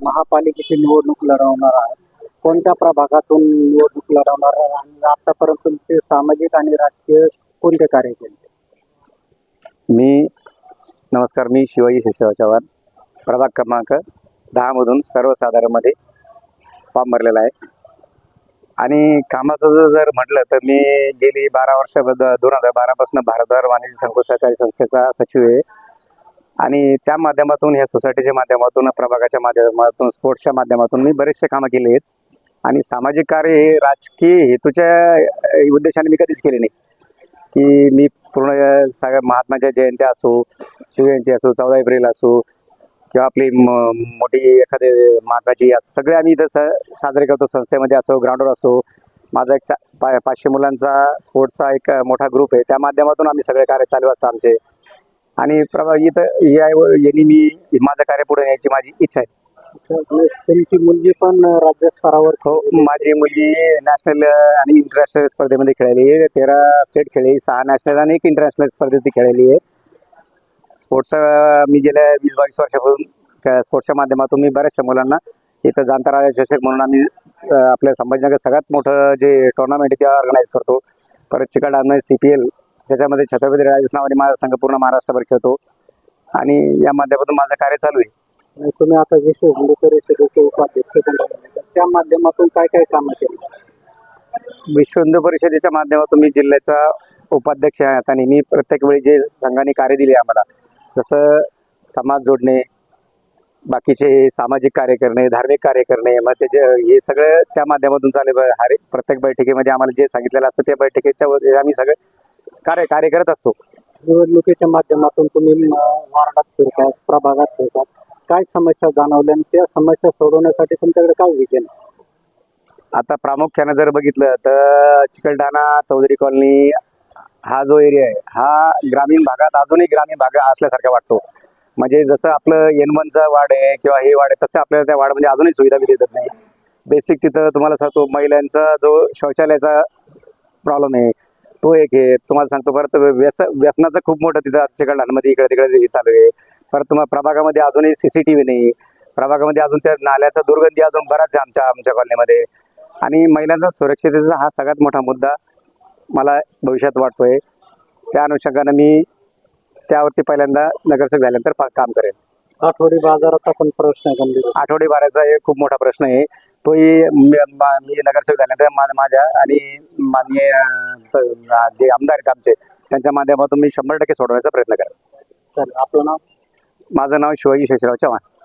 महापालिकेची निवडणूक लढवणार आहे कोणत्या प्रभागातून निवडणूक लढवणार आहे आणि आतापर्यंत तुमचे सामाजिक आणि राजकीय कोणते कार्य केले? मी नमस्कार मी शिवाजी शिशव चव्हाण. प्रभाग क्रमांक दहामधून सर्वसाधारणमध्ये फॉर्म भरलेला आहे. आणि कामाचं जर म्हटलं तर मी गेली बारा वर्ष दोन हजार बारापासून भारतभर वाणिज्य संकुल सहकारी संस्थेचा सचिव आहे. आणि त्या माध्यमातून या सोसायटीच्या माध्यमातून प्रभागाच्या माध्यमातून स्पोर्ट्सच्या माध्यमातून मी बरेचसे कामं केले आहेत. आणि सामाजिक कार्य हे राजकीय हेतूच्या उद्देशाने मी कधीच केले नाही. की मी पूर्ण सगळ्या महात्माच्या जयंत्या असो शिवजयंती असो चौदा एप्रिल असो किंवा आपली म- मोठी एखादी महात्माची असो सगळे आम्ही इथं स साजरे करतो. संस्थेमध्ये असो ग्राउंडवर असो. माझा एक चा- पा पाचशे मुलांचा स्पोर्ट्सचा एक मोठा ग्रुप आहे. त्या माध्यमातून आम्ही सगळे कार्य चालू असतो आमचे. आणि प्रभा इथं या यांनी मी माझं कार्य पुढे न्यायची माझी इच्छा आहे. तुमची मुलगी पण राज्यस्तरावर हो माझी मुलगी नॅशनल आणि इंटरनॅशनल स्पर्धेमध्ये खेळाली आहे. तेरा स्टेट खेळली सहा नॅशनल आणि एक इंटरनॅशनल स्पर्धेत ती खेळलेली आहे. स्पोर्ट्स मी गेल्या वीस बावीस वर्षापासून स्पोर्ट्सच्या माध्यमातून मी बऱ्याचशा मुलांना इथं जांतरा चषक म्हणून आम्ही आपल्या संभाजीनगर सगळ्यात मोठं जे टुर्नामेंट आहे ते ऑर्गनाईज करतो. परत चिकाडामध्ये सी पी एल त्याच्यामध्ये छत्रपती राजेश नावाने माझा संघ पूर्ण महाराष्ट्रभर खेळतो. आणि या माध्यमातून माझं कार्य चालू आहे. तुम्ही आता विश्व हिंदू परिषदेचे उपाध्यक्ष त्या माध्यमातून काय काय कामं केली? विश्व हिंदू परिषदेच्या माध्यमातून मी जिल्ह्याचा उपाध्यक्ष आहे. आता आणि मी प्रत्येक वेळी जे संघाने कार्य दिले आम्हाला जसं समाज जोडणे बाकीचे सामाजिक कार्य करणे धार्मिक कार्य करणे मग त्याचे हे सगळं त्या माध्यमातून चालेल हर प्रत्येक बैठकीमध्ये आम्हाला जे सांगितलेलं असतं त्या बैठकीच्या आम्ही सगळे कार्य कार्य करत असतो. निवडणुकीच्या माध्यमातून तुम्ही वार्डात फिरतात प्रभागात फिरतात काय समस्या जाणवल्या आणि त्या समस्या सोडवण्यासाठी तुमच्याकडे काय विजन आता प्रामुख्यानं जर बघितलं तर चिकलठाणा चौधरी कॉलनी हा जो एरिया आहे हा ग्रामीण भागात अजूनही ग्रामीण भाग असल्यासारखा वाटतो. म्हणजे जसं आपलं एन वनचा वार्ड आहे किंवा हे वार्ड आहे तसं आपल्याला त्या वार्डमध्ये अजूनही सुविधा बी देत नाही. बेसिक तिथं तुम्हाला सांगतो महिलांचा जो शौचालयाचा प्रॉब्लेम आहे तो एक आहे तुम्हाला सांगतो परत व्यस व्यसनाचं खूप मोठं तिथं चिकलठाणामध्ये इकडे तिकडे हे चालू आहे. परत तुम्हाला प्रभागामध्ये अजूनही सी सी टी व्ही नाही. प्रभागामध्ये अजून त्या नाल्याचा दुर्गंधी अजून बराच आहे आमच्या आमच्या कॉलनीमध्ये. आणि महिलांचा सुरक्षिततेचा हा सगळ्यात मोठा मुद्दा मला भविष्यात वाटतोय. त्या अनुषंगानं मी त्यावरती पहिल्यांदा नगरसेवक झाल्यानंतर काम करेन. आठवडी बाजाराचा पण प्रश्न आहे आठवडी बाराचा एक खूप मोठा प्रश्न आहे. तोही मी नगरसेवक झाल्यानंतर मा- माझ्या आणि माननीय जे आमदार आहेत आमचे त्यांच्या माध्यमातून मी शंभर टक्के सोडवण्याचा प्रयत्न करेन. आपलं नाव? माझं नाव शिवाजी शेषराव चव्हाण.